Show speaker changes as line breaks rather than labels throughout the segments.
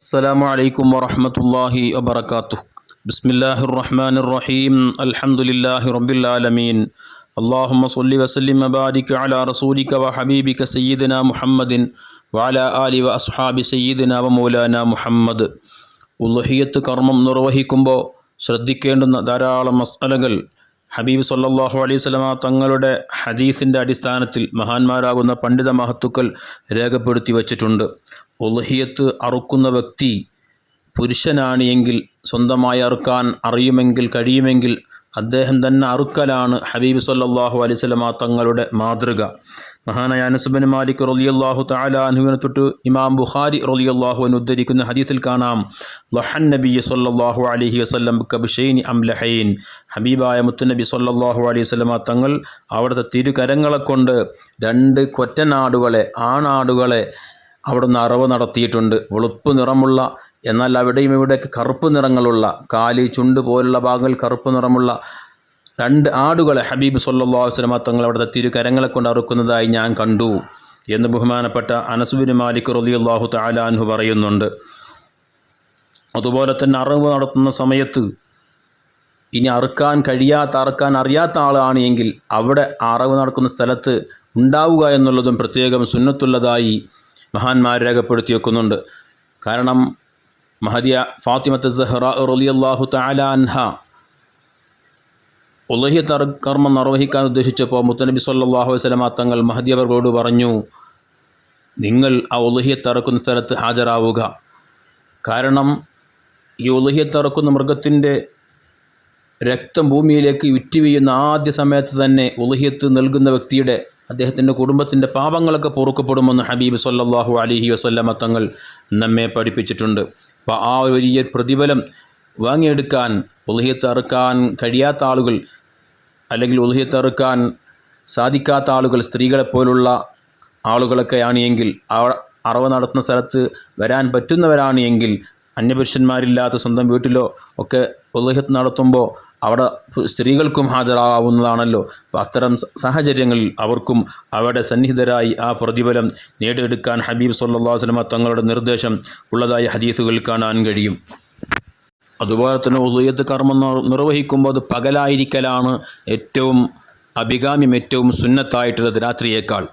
السلام عليكم ورحمة الله وبركاته بسم الله الرحمن الرحيم الحمد لله رب العالمين اللهم صل وسلم وبارك على رسولك وحبيبك سيدنا محمد وعلى آله وأصحاب سيدنا ومولانا മുഹമ്മദ് ഉൽഹിയത്ത് കർമ്മം നിർവഹിക്കുമ്പോൾ ശ്രദ്ധിക്കേണ്ടുന്ന ധാരാളം മസ്അലകൾ ഹബീബ് സല്ലല്ലാഹു അലൈഹി സ്വലമ തങ്ങളുടെ ഹദീസിൻ്റെ അടിസ്ഥാനത്തിൽ മഹാന്മാരാകുന്ന പണ്ഡിത മഹത്തുക്കൾ രേഖപ്പെടുത്തി വച്ചിട്ടുണ്ട് ഉൽഹിയത്ത് അറുക്കുന്ന വ്യക്തി പുരുഷനാണ് എങ്കിൽ സ്വന്തമായി അറുക്കാൻ അറിയുമെങ്കിൽ കഴിയുമെങ്കിൽ അദ്ദേഹം തന്നെ അറുക്കലാണ് ഹബീബ് സല്ലാഹു അലൈഹി സ്വലമ തങ്ങളുടെ മാതൃക. മഹാനായ അനസുബൻ മാലിക് റളിയല്ലാഹു തആല അൻഹുവിനെ തൊട്ട് ഇമാം ബുഖാരി റളിയല്ലാഹു എന്ന് ഉദ്ധരിക്കുന്ന ഹദീസിൽ കാണാം ലഹൻ നബി സല്ലല്ലാഹു അലൈഹി വസല്ലം കബിഷൈനി അംലഹൈൻ ഹബീബായ മുത്തുനബി സല്ലല്ലാഹു അലൈഹി വസല്ലമ തങ്ങൾ അവിടുത്തെ തിരുകരങ്ങളെ കൊണ്ട് രണ്ട് കൊറ്റനാടുകളെ ആണാടുകളെ അവിടുന്ന് അറവ് നടത്തിയിട്ടുണ്ട്. വെളുപ്പ് നിറമുള്ള എന്നാൽ അവിടെയും ഇവിടെയൊക്കെ കറുപ്പ് നിറങ്ങളുള്ള കാലി ചുണ്ട് പോലുള്ള ഭാഗങ്ങളിൽ കറുപ്പ് നിറമുള്ള രണ്ട് ആടുകളെ ഹബീബ് സല്ലല്ലാഹു അലൈഹി വസല്ലമ തങ്ങൾ അവിടുത്തെ തിരുകരങ്ങളെ കൊണ്ട് അറുക്കുന്നതായി ഞാൻ കണ്ടു എന്ന് ബഹുമാനപ്പെട്ട അനസുബിൻ മാലിക് റളിയല്ലാഹു തആല അൻഹു പറയുന്നുണ്ട്. അതുപോലെ തന്നെ അറിവ് നടത്തുന്ന സമയത്ത് ഇനി അറുക്കാൻ കഴിയാത്ത അറുക്കാൻ അറിയാത്ത ആളാണ് എങ്കിൽ അവിടെ അറിവ് നടക്കുന്ന സ്ഥലത്ത് ഉണ്ടാവുക എന്നുള്ളതും പ്രത്യേകം സുന്നത്തുള്ളതായി മഹാന്മാർ രേഖപ്പെടുത്തി വെക്കുന്നുണ്ട്. കാരണം മഹദിയ ഫാത്തിമത്ത് സഹ്റ റളിയല്ലാഹു തആല അൻഹ ഉലഹി തർ കർമ്മം നിർവഹിക്കാൻ ഉദ്ദേശിച്ചപ്പോൾ മുത്തനബി സല്ലാഹു അലൈഹി വസല്ലമ തങ്ങൾ മഹദി അവരോട് പറഞ്ഞു നിങ്ങൾ ആ ഉലഹിയെ തറക്കുന്ന സ്ഥലത്ത് ഹാജരാവുക. കാരണം ഈ ഉലഹിയെ തറക്കുന്ന മൃഗത്തിന്റെ രക്തം ഭൂമിയിലേക്ക് വിറ്റുവീയുന്ന ആദ്യ സമയത്ത് തന്നെ ഉലഹിയത്ത് നൽകുന്ന വ്യക്തിയുടെ അദ്ദേഹത്തിന്റെ കുടുംബത്തിന്റെ പാപങ്ങളൊക്കെ പൊറുക്കപ്പെടുമെന്ന് ഹബീബ് സല്ലാഹു അലൈഹി വസല്ലമ തങ്ങൾ നമ്മെ പഠിപ്പിച്ചിട്ടുണ്ട്. അപ്പോൾ ആ വലിയ പ്രതിഫലം വാങ്ങിയെടുക്കാൻ ഉലഹിയത്തറുക്കാൻ കഴിയാത്ത ആളുകൾ അല്ലെങ്കിൽ ഉലഹിയത്തറുക്കാൻ സാധിക്കാത്ത ആളുകൾ സ്ത്രീകളെപ്പോലുള്ള ആളുകളൊക്കെയാണ് എങ്കിൽ അറവ് നടത്തുന്ന സ്ഥലത്ത് വരാൻ പറ്റുന്നവരാണ് എങ്കിൽ അന്യപുരുഷന്മാരില്ലാത്ത സ്വന്തം വീട്ടിലോ ഒക്കെ ഉലഹത്ത് നടത്തുമ്പോൾ അവിടെ സ്ത്രീകൾക്കും ഹാജരാകാവുന്നതാണല്ലോ അപ്പം അത്തരം സാഹചര്യങ്ങളിൽ അവർക്കും അവിടെ സന്നിഹിതരായി ആ പ്രതിഫലം നേടിയെടുക്കാൻ ഹബീബ് സല്ലാ വസ്ലമ തങ്ങളുടെ നിർദ്ദേശം ഉള്ളതായി ഹദീസുകൾ കാണാൻ കഴിയും. അതുപോലെ തന്നെ ഉദയത്ത് കർമ്മം നിർവഹിക്കുമ്പോൾ അത് പകലായിരിക്കലാണ് ഏറ്റവും അഭികാമ്യം ഏറ്റവും സുന്നത്തായിട്ടുള്ളത് രാത്രിയേക്കാൾ.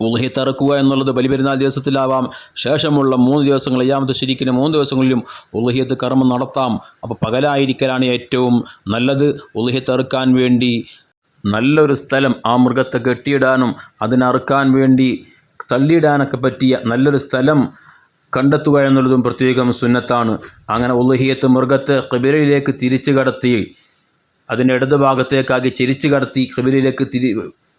ഉലഹിത്തറക്കുക എന്നുള്ളത് ബലിപെരുന്നാൾ ദിവസത്തിലാവാം. ശേഷമുള്ള മൂന്ന് ദിവസങ്ങൾ അയ്യാമത്തെ ശരിക്കിന് മൂന്ന് ദിവസങ്ങളിലും ഉൽഹിയത്ത് കർമ്മം നടത്താം. അപ്പോൾ പകലായിരിക്കലാണ് ഏറ്റവും നല്ലത് ഉലഹിത്തറുക്കാൻ വേണ്ടി. നല്ലൊരു സ്ഥലം ആ മൃഗത്തെ കെട്ടിയിടാനും അതിനറുക്കാൻ വേണ്ടി തള്ളിയിടാനൊക്കെ പറ്റിയ നല്ലൊരു സ്ഥലം കണ്ടെത്തുക എന്നുള്ളതും പ്രത്യേകം സുന്നത്താണ്. അങ്ങനെ ഉലഹിയത്ത് മൃഗത്തെ കിബിരയിലേക്ക് തിരിച്ചു കടത്തി അതിന്റെ ഇടതുഭാഗത്തേക്കാക്കി ചിരിച്ചു കടത്തി കിബിരയിലേക്ക് തിരി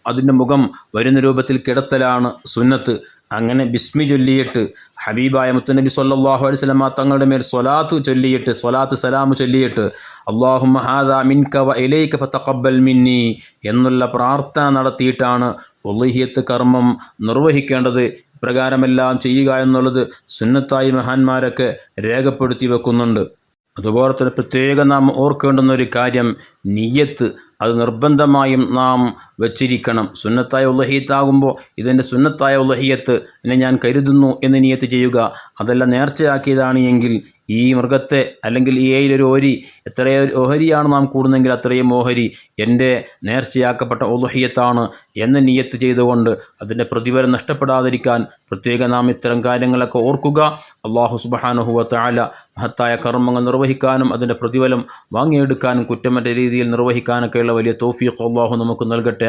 അതിന്റെ മുഖം വരുന്ന രൂപത്തിൽ കിടത്തലാണ് സുന്നത്ത്. അങ്ങനെ ബിസ്മി ചൊല്ലിയിട്ട് ഹബീബായ മുത്തനബി സല്ലല്ലാഹു അലൈഹി സ്വലമ തങ്ങളുടെ മേൽ സ്വലാത്ത് ചൊല്ലിയിട്ട് സ്വലാത്ത് സലാമു ചൊല്ലിയിട്ട് അള്ളാഹു ഹാദാ മിൻക വ ഇലൈക ഫതഖബ്ബൽ മിന്നി എന്നുള്ള പ്രാർത്ഥന നടത്തിയിട്ടാണ് ഒലിഹിയത്ത് കർമ്മം നിർവഹിക്കേണ്ടത്. ഇപ്രകാരമെല്ലാം ചെയ്യുക എന്നുള്ളത് സുന്നത്തായി മഹാന്മാരൊക്കെ രേഖപ്പെടുത്തി വെക്കുന്നുണ്ട്. അതുപോലെ തന്നെ പ്രത്യേകം നാം ഓർക്കേണ്ടുന്ന ഒരു കാര്യം നിയ്യത്ത്. അത് നിർബന്ധമായും നാം വച്ചിരിക്കണം. സുന്നത്തായ ഉള്ളഹീത്താകുമ്പോൾ ഇതിന്റെ സുന്നത്തായ ഉള്ളഹിയത്ത് എന്നെ ഞാൻ കരുതുന്നു എന്ന് നിയത്ത് ചെയ്യുക. അതല്ല നേർച്ചയാക്കിയതാണ് എങ്കിൽ ഈ മൃഗത്തെ അല്ലെങ്കിൽ ഈ ഏയിലൊരു ഓരി എത്രയൊരു ഓഹരിയാണ് നാം കൂടുന്നെങ്കിൽ അത്രയും ഓഹരി എന്റെ നേർച്ചയാക്കപ്പെട്ട ഉള്ളഹിയത്താണ് എന്ന് നിയത്ത് ചെയ്തുകൊണ്ട് അതിന്റെ പ്രതിഫലം നഷ്ടപ്പെടാതിരിക്കാൻ പ്രത്യേകം നാം ഇത്തരം കാര്യങ്ങളൊക്കെ ഓർക്കുക. അള്ളാഹു സുബഹാനുഹുവ താല മഹത്തായ കർമ്മങ്ങൾ നിർവഹിക്കാനും അതിന്റെ പ്രതിഫലം വാങ്ങിയെടുക്കാനും കുറ്റമറ്റ രീതിയിൽ നിർവഹിക്കാനൊക്കെയുള്ള വലിയ തോഫിയൊക്കെ അള്ളാഹു നമുക്ക് നൽകട്ടെ.